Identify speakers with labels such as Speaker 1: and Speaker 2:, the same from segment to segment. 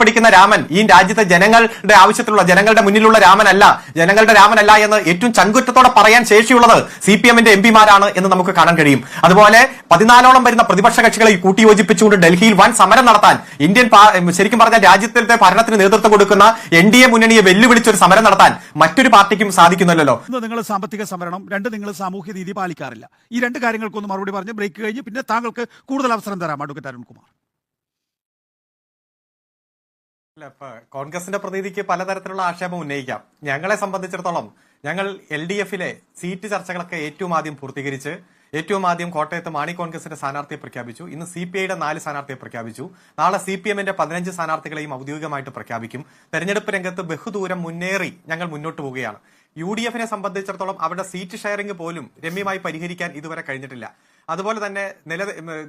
Speaker 1: പഠിക്കുന്ന രാമൻ ഈ രാജ്യത്തെ ജനങ്ങളുടെ ആവശ്യത്തിലുള്ള ജനങ്ങളുടെ മുന്നിലുള്ള രാമനല്ല ജനങ്ങളുടെ രാമനല്ല എന്ന് ഏറ്റവും ചങ്കുറ്റത്തോടെ പറയാൻ ശേഷിയുള്ളത് സി പി എമ്മിന്റെ എം പിമാരാണ് എന്ന് നമുക്ക് കാണാൻ കഴിയും. അതുപോലെ പതിനാലോളം വരുന്ന പ്രതിപക്ഷ കക്ഷികളെ കൂട്ടിയോജിപ്പിച്ചുകൊണ്ട് ഡൽഹിയിൽ വൻ സമരം നടത്താൻ ഇന്ത്യൻ ശരിക്കും പറഞ്ഞാൽ രാജ്യത്തിന്റെ ഭരണത്തിന് നേതൃത്വം കൊടുക്കുന്ന എൻ ഡി എ മുന്നണിയെ വെല്ലുവിളിച്ചൊരു സമരം നടത്താൻ മറ്റൊരു പാർട്ടിക്കും സാധിക്കുന്നില്ലല്ലോ.
Speaker 2: നിങ്ങൾ സാമ്പത്തിക സമരണം രണ്ട് നിങ്ങൾ സാമൂഹ്യ നീതി പാലിക്കാറില്ല. ഈ രണ്ട് കാര്യങ്ങൾക്കൊന്ന് മറുപടി പറഞ്ഞ് ബ്രേക്ക് കഴിഞ്ഞ് പിന്നെ താങ്കൾക്ക് കൂടുതൽ അവസരം തരാം അഡ്വക്കേറ്റ് അരുൺകുമാർ.
Speaker 1: അല്ല, ഇപ്പൊ കോൺഗ്രസിന്റെ പ്രതിനിധിക്ക് പലതരത്തിലുള്ള ആക്ഷേപം ഉന്നയിക്കാം. ഞങ്ങളെ സംബന്ധിച്ചിടത്തോളം ഞങ്ങൾ എൽ ഡി എഫിലെ സീറ്റ് ചർച്ചകളൊക്കെ ഏറ്റവും ആദ്യം പൂർത്തീകരിച്ച് ഏറ്റവും ആദ്യം കോട്ടയത്ത് മാണി കോൺഗ്രസിന്റെ സ്ഥാനാർത്ഥിയെ പ്രഖ്യാപിച്ചു. ഇന്ന് സി പി ഐയുടെ നാല് സ്ഥാനാർത്ഥിയെ പ്രഖ്യാപിച്ചു. നാളെ സി പി എമ്മിന്റെ പതിനഞ്ച് സ്ഥാനാർത്ഥികളെയും ഔദ്യോഗികമായിട്ട് പ്രഖ്യാപിക്കും. തെരഞ്ഞെടുപ്പ് രംഗത്ത് ബഹുദൂരം മുന്നേറി ഞങ്ങൾ മുന്നോട്ട് പോവുകയാണ്. യു ഡി എഫിനെ സംബന്ധിച്ചിടത്തോളം അവരുടെ സീറ്റ് ഷെയറിംഗ് പോലും രമ്യമായി പരിഹരിക്കാൻ ഇതുവരെ കഴിഞ്ഞിട്ടില്ല. അതുപോലെ തന്നെ നില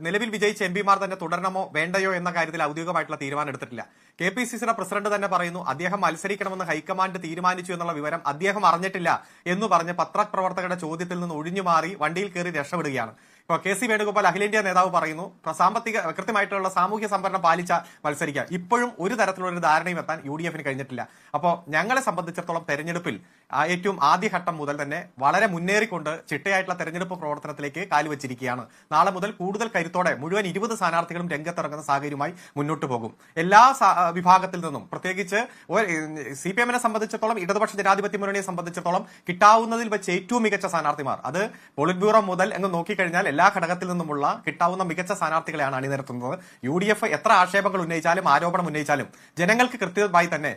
Speaker 1: നിലവിൽ വിജയിച്ച എം പിമാർ തന്നെ തുടരണമോ വേണ്ടയോ എന്ന കാര്യത്തിൽ ഔദ്യോഗികമായിട്ടുള്ള തീരുമാനം എടുത്തിട്ടില്ല. കെ പി സി സിയുടെ പ്രസിഡന്റ് തന്നെ പറയുന്നു അദ്ദേഹം മത്സരിക്കണമെന്ന് ഹൈക്കമാൻഡ് തീരുമാനിച്ചു എന്നുള്ള വിവരം അദ്ദേഹം അറിഞ്ഞിട്ടില്ല എന്ന് പറഞ്ഞ് പത്രപ്രവർത്തകരുടെ ചോദ്യത്തിൽ നിന്ന് ഒഴിഞ്ഞു മാറി വണ്ടിയിൽ കയറി രക്ഷപ്പെടുകയാണ്. ഇപ്പോൾ കെ സി വേണുഗോപാൽ അഖിലേന്ത്യാ നേതാവ് പറയുന്നു സാമ്പത്തിക കൃത്യമായിട്ടുള്ള സാമൂഹ്യ സംവരണം പാലിച്ച മത്സരിക്കുക ഇപ്പോഴും ഒരു തരത്തിലുള്ള ഒരു ധാരണയും എത്താൻ യു ഡി എഫിന് കഴിഞ്ഞിട്ടില്ല. അപ്പോൾ ഞങ്ങളെ സംബന്ധിച്ചിടത്തോളം തെരഞ്ഞെടുപ്പിൽ ഏറ്റവും ആദ്യഘട്ടം മുതൽ തന്നെ വളരെ മുന്നേറിക്കൊണ്ട് ചിട്ടയായിട്ടുള്ള തെരഞ്ഞെടുപ്പ് പ്രവർത്തനത്തിലേക്ക് കാലുവച്ചിരിക്കുകയാണ് നാളെ മുതൽ കൂടുതൽ കരുത്തോടെ മുഴുവൻ ഇരുപത് സ്ഥാനാർത്ഥികളും രംഗത്തിറങ്ങുന്ന സാഹചര്യമായി മുന്നോട്ട് പോകും. എല്ലാ വിഭാഗത്തിൽ നിന്നും പ്രത്യേകിച്ച് സി പി എമ്മിനെ സംബന്ധിച്ചിടത്തോളം ഇടതുപക്ഷ ജനാധിപത്യ മുന്നണിയെ സംബന്ധിച്ചിടത്തോളം കിട്ടാവുന്നതിൽ വെച്ച് ഏറ്റവും മികച്ച സ്ഥാനാർത്ഥിമാർ. അത് പോളിറ്റ് ബ്യൂറോ മുതൽ എന്ന് നോക്കിക്കഴിഞ്ഞാൽ എല്ലാ ഘടകത്തിൽ നിന്നുമുള്ള കിട്ടാവുന്ന മികച്ച സ്ഥാനാർത്ഥികളെയാണ് അണിനിരത്തുന്നത്. യു ഡി എഫ് എത്ര ആക്ഷേപങ്ങൾ ഉന്നയിച്ചാലും ആരോപണം ഉന്നയിച്ചാലും ജനങ്ങൾക്ക് കൃത്യമായി തന്നെ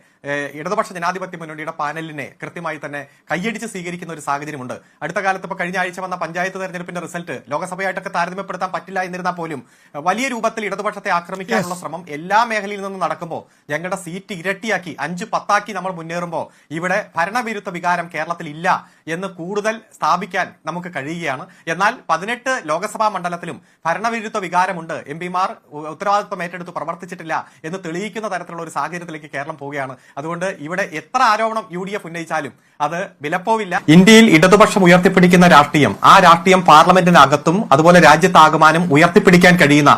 Speaker 1: ഇടതുപക്ഷ ജനാധിപത്യ മുന്നണിയുടെ പാനലിനെ കൃത്യമായി തന്നെ കൈയടിച്ച് സ്വീകരിക്കുന്ന ഒരു സാഹചര്യമുണ്ട്. അടുത്ത കാലത്ത് ഇപ്പോൾ കഴിഞ്ഞ ആഴ്ച വന്ന പഞ്ചായത്ത് തെരഞ്ഞെടുപ്പിന്റെ റിസൾട്ട് ലോകസഭയായിട്ടൊക്കെ താരതമ്യപ്പെടുത്താൻ പറ്റില്ല എന്നിരുന്നാൽ പോലും വലിയ രൂപത്തിൽ ഇടതുപക്ഷത്തെ ആക്രമിക്കാനുള്ള ശ്രമം എല്ലാ മേഖലയിൽ നിന്നും നടക്കുമ്പോൾ ഞങ്ങളുടെ സീറ്റ് ഇരട്ടിയാക്കി അഞ്ച് പത്താക്കി നമ്മൾ മുന്നേറുമ്പോൾ ഇവിടെ ഭരണവിരുദ്ധ വികാരം കേരളത്തിൽ ഇല്ല എന്ന് കൂടുതൽ സ്ഥാപിക്കാൻ നമുക്ക് കഴിയുകയാണ്. എന്നാൽ പതിനെട്ട് ലോക്സഭാ മണ്ഡലത്തിലും ഭരണവിരുദ്ധ വികാരമുണ്ട്. എം പിമാർ ഉത്തരവാദിത്വം ഏറ്റെടുത്ത് പ്രവർത്തിച്ചിട്ടില്ല എന്ന് തെളിയിക്കുന്ന തരത്തിലുള്ള ഒരു സാഹചര്യത്തിലേക്ക് കേരളം പോവുകയാണ്. അതുകൊണ്ട് ഇവിടെ എത്ര ആരോപണം യു ഡി എഫ് ഉന്നയിച്ചാലും അത് വിലപ്പോവില്ല. ഇന്ത്യയിൽ ഇടതുപക്ഷം ഉയർത്തിപ്പിടിക്കുന്ന രാഷ്ട്രീയം ആ രാഷ്ട്രീയം പാർലമെന്റിനകത്തും അതുപോലെ രാജ്യത്താകമാനം ഉയർത്തിപ്പിടിക്കാൻ കഴിയുന്ന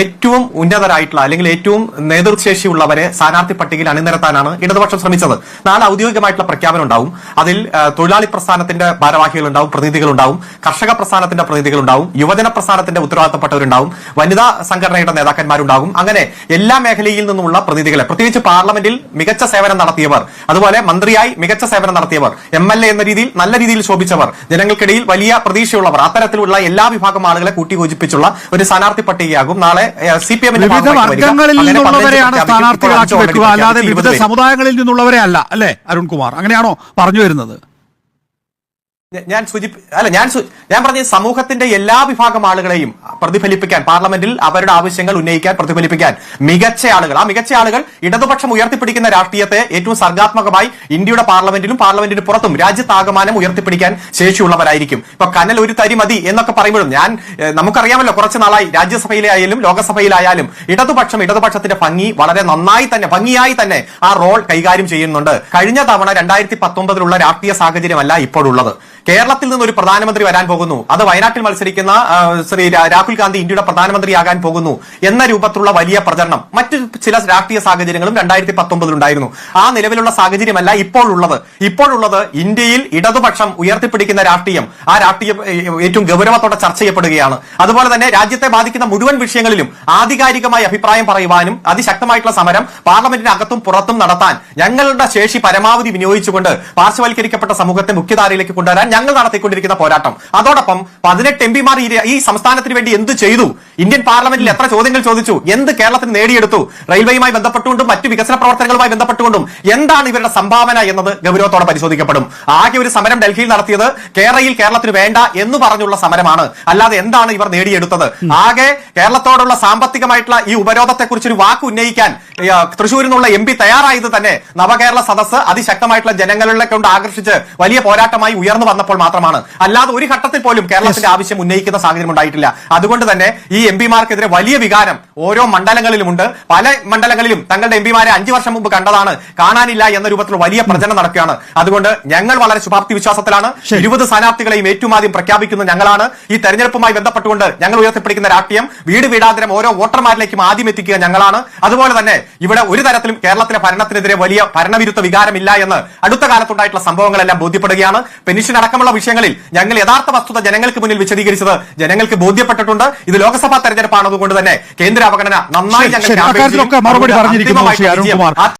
Speaker 1: ഏറ്റവും ഉന്നതരായിട്ടുള്ള അല്ലെങ്കിൽ ഏറ്റവും നേതൃശേഷിയുള്ളവരെ സ്ഥാനാർത്ഥി പട്ടികയിൽ അണിനിരത്താനാണ് ഇടതുപക്ഷം ശ്രമിച്ചത്. നാളെ ഔദ്യോഗികമായിട്ടുള്ള പ്രഖ്യാപനം ഉണ്ടാവും. അതിൽ തൊഴിലാളി പ്രസ്ഥാനത്തിന്റെ ഭാരവാഹികൾ ഉണ്ടാവും പ്രതിനിധികൾ ഉണ്ടാവും കർഷക പ്രസ്ഥാനത്തിന്റെ പ്രതിനിധികൾ ഉണ്ടാവും യുവജന പ്രസ്ഥാനത്തിന്റെ ഉത്തരവാദിത്തപ്പെട്ടവരുണ്ടാവും വനിതാ സംഘടനയുടെ നേതാക്കന്മാരുണ്ടാകും. അങ്ങനെ എല്ലാ മേഖലയിൽ നിന്നുമുള്ള പ്രതിനിധികളെ പ്രത്യേകിച്ച് പാർലമെന്റിൽ മികച്ച സേവനം നടത്തിയവർ അതുപോലെ മന്ത്രിയായി മികച്ച സേവനം നടത്തിയവർ എം എൽ എ എന്ന രീതിയിൽ നല്ല രീതിയിൽ ശോഭിച്ചവർ ജനങ്ങൾക്കിടയിൽ വലിയ പ്രതീക്ഷയുള്ളവർ അത്തരത്തിലുള്ള എല്ലാ വിഭാഗം ആളുകളെ കൂട്ടിയോജിപ്പിച്ചുള്ള ഒരു സ്ഥാനാർത്ഥി പട്ടികയാകും നാളെ സി പി എമ്മിന്റെ
Speaker 2: വിവിധ വർഗങ്ങളിൽ നിന്നുള്ളവരെയാണ് സ്ഥാനാർത്ഥികളാക്കി വെക്കുക. അല്ലാതെ വിവിധ സമുദായങ്ങളിൽ നിന്നുള്ളവരെ അല്ല അല്ലേ അരുൺകുമാർ? അങ്ങനെയാണോ പറഞ്ഞു വരുന്നത്?
Speaker 1: ഞാൻ സൂചിപ്പി അല്ല ഞാൻ ഞാൻ പറഞ്ഞ സമൂഹത്തിന്റെ എല്ലാ വിഭാഗം ആളുകളെയും പ്രതിഫലിപ്പിക്കാൻ പാർലമെന്റിൽ അവരുടെ ആവശ്യങ്ങൾ ഉന്നയിക്കാൻ പ്രതിഫലിപ്പിക്കാൻ മികച്ച ആളുകൾ. ആ മികച്ച ആളുകൾ ഇടതുപക്ഷം ഉയർത്തിപ്പിടിക്കുന്ന രാഷ്ട്രീയത്തെ ഏറ്റവും സർഗാത്മകമായി ഇന്ത്യയുടെ പാർലമെന്റിലും പാർലമെന്റിന് പുറത്തും രാജ്യത്താകമാനം ഉയർത്തിപ്പിടിക്കാൻ ശേഷിയുള്ളവരായിരിക്കും. ഇപ്പൊ കനൽ ഒരു തരി മതി എന്നൊക്കെ പറയുമ്പോഴും ഞാൻ നമുക്കറിയാമല്ലോ കുറച്ച് നാളായി രാജ്യസഭയിലായാലും ലോകസഭയിലായാലും ഇടതുപക്ഷം ഇടതുപക്ഷത്തിന്റെ ഭംഗി വളരെ നന്നായി തന്നെ ഭംഗിയായി തന്നെ ആ റോൾ കൈകാര്യം ചെയ്യുന്നുണ്ട്. കഴിഞ്ഞ തവണ രണ്ടായിരത്തി പത്തൊമ്പതിലുള്ള രാഷ്ട്രീയ സാഹചര്യമല്ല ഇപ്പോഴുള്ളത്. കേരളത്തിൽ നിന്ന് ഒരു പ്രധാനമന്ത്രി വരാൻ പോകുന്നു. അത് വയനാട്ടിൽ മത്സരിക്കുന്ന ശ്രീ രാ- രാഹുൽ ഗാന്ധി ഇന്ത്യയുടെ പ്രധാനമന്ത്രിയാകാൻ പോകുന്നു എന്ന രൂപത്തിലുള്ള വലിയ പ്രചരണം മറ്റു ചില രാഷ്ട്രീയ സാഹചര്യങ്ങളും രണ്ടായിരത്തി പത്തൊമ്പതിൽ ഉണ്ടായിരുന്നു ആ നിലവിലുള്ള സാഹചര്യമല്ല ഇപ്പോൾ ഉള്ളത് ഇപ്പോഴുള്ളത് ഇന്ത്യയിൽ ഇടതുപക്ഷം ഉയർത്തിപ്പിടിക്കുന്ന രാഷ്ട്രീയം. ആ രാഷ്ട്രീയം ഏറ്റവും ഗൗരവത്തോടെ ചർച്ച ചെയ്യപ്പെടുകയാണ്. അതുപോലെ തന്നെ രാജ്യത്തെ ബാധിക്കുന്ന മുഴുവൻ വിഷയങ്ങളിലും ആധികാരികമായി അഭിപ്രായം പറയുവാനും അതിശക്തമായിട്ടുള്ള സമരം പാർലമെന്റിനകത്തും പുറത്തും നടത്താൻ ഞങ്ങളുടെ ശേഷി പരമാവധി വിനിയോഗിച്ചുകൊണ്ട് പാർശ്വവൽക്കരിക്കപ്പെട്ട സമൂഹത്തെ മുഖ്യധാരയിലേക്ക് കൊണ്ടുവരാൻ ഞങ്ങൾ നടത്തിക്കൊണ്ടിരിക്കുന്ന പോരാട്ടം. അതോടൊപ്പം പതിനെട്ട് എം പിമാർ ഈ സംസ്ഥാനത്തിന് വേണ്ടി എന്ത് ചെയ്തു? ഇന്ത്യൻ പാർലമെന്റിൽ എത്ര ചോദ്യങ്ങൾ ചോദിച്ചു? എന്ത് കേരളത്തിന് നേടിയെടുത്തു? റെയിൽവേയുമായി ബന്ധപ്പെട്ടുകൊണ്ടും മറ്റു വികസന പ്രവർത്തനങ്ങളുമായി ബന്ധപ്പെട്ടുകൊണ്ടും എന്താണ് ഇവരുടെ സംഭാവന എന്നത് ഗൗരവത്തോടെ പരിശോധിക്കപ്പെടും. ആകെ ഒരു സമരം ഡൽഹിയിൽ നടത്തിയത് കേരളയിൽ കേരളത്തിന് വേണ്ട എന്ന് പറഞ്ഞുള്ള സമരമാണ്. അല്ലാതെ എന്താണ് ഇവർ നേടിയെടുത്തത്? ആകെ കേരളത്തോടുള്ള സാമ്പത്തികമായിട്ടുള്ള ഈ ഉപരോധത്തെക്കുറിച്ച് ഒരു വാക്ക് ഉന്നയിക്കാൻ തൃശ്ശൂരിൽ നിന്നുള്ള എം പി തയ്യാറായത് തന്നെ നവകേരള സദസ്സ് അതിശക്തമായിട്ടുള്ള ജനങ്ങളിലെ കൊണ്ട് ആകർഷിച്ച് വലിയ പോരാട്ടമായി ഉയർന്നു വന്നപ്പോൾ മാത്രമാണ്. അല്ലാതെ ഒരു ഘട്ടത്തിൽ പോലും കേരളത്തിന്റെ ആവശ്യം ഉന്നയിക്കുന്ന സാഹചര്യം ഉണ്ടായിട്ടില്ല. അതുകൊണ്ട് തന്നെ ഈ എം പിമാർക്കെതിരെ വലിയ വികാരം ഓരോ മണ്ഡലങ്ങളിലുമുണ്ട്. പല മണ്ഡലങ്ങളിലും തങ്ങളുടെ എം പിമാരെ അഞ്ചു വർഷം മുമ്പ് കണ്ടതാണ്. കാണാനില്ല എന്ന രൂപത്തിൽ വലിയ പ്രചരണം നടക്കുകയാണ്. അതുകൊണ്ട് ഞങ്ങൾ വളരെ ശുഭാപ്തി വിശ്വാസത്തിലാണ്. ഇരുപത് സ്ഥാനാർത്ഥികളെയും ഏറ്റവും ആദ്യം പ്രഖ്യാപിക്കുന്ന ഞങ്ങളാണ്. ഈ തെരഞ്ഞെടുപ്പുമായി ബന്ധപ്പെട്ടുകൊണ്ട് ഞങ്ങൾ ഉയർത്തിപ്പിടിക്കുന്ന രാഷ്ട്രീയം വീട് വീടാന്തരം ഓരോ വോട്ടർമാരിലേക്കും ആദ്യം എത്തിക്കുക ഞങ്ങളാണ്. അതുപോലെ തന്നെ ഇവിടെ ഒരു തരത്തിലും കേരളത്തിലെ ഭരണത്തിനെതിരെ വലിയ ഭരണവിരുദ്ധ വികാരമില്ല എന്ന് അടുത്ത കാലത്തുണ്ടായിട്ടുള്ള സംഭവങ്ങളെല്ലാം ബോധ്യപ്പെടുകയാണ്. പെൻഷൻ അടക്കമുള്ള വിഷയങ്ങളിൽ ഞങ്ങൾ യഥാർത്ഥ വസ്തുത ജനങ്ങൾക്ക് മുന്നിൽ വിശദീകരിച്ചത് ജനങ്ങൾക്ക് ബോധ്യപ്പെട്ടിട്ടുണ്ട്. ഇത് ലോക്സഭാ തെരഞ്ഞെടുപ്പാണ് അതുകൊണ്ട് തന്നെ കേന്ദ്ര അവഗണന നന്നായി ഞങ്ങൾ
Speaker 2: മറുപടി പറഞ്ഞിരിക്കുന്നു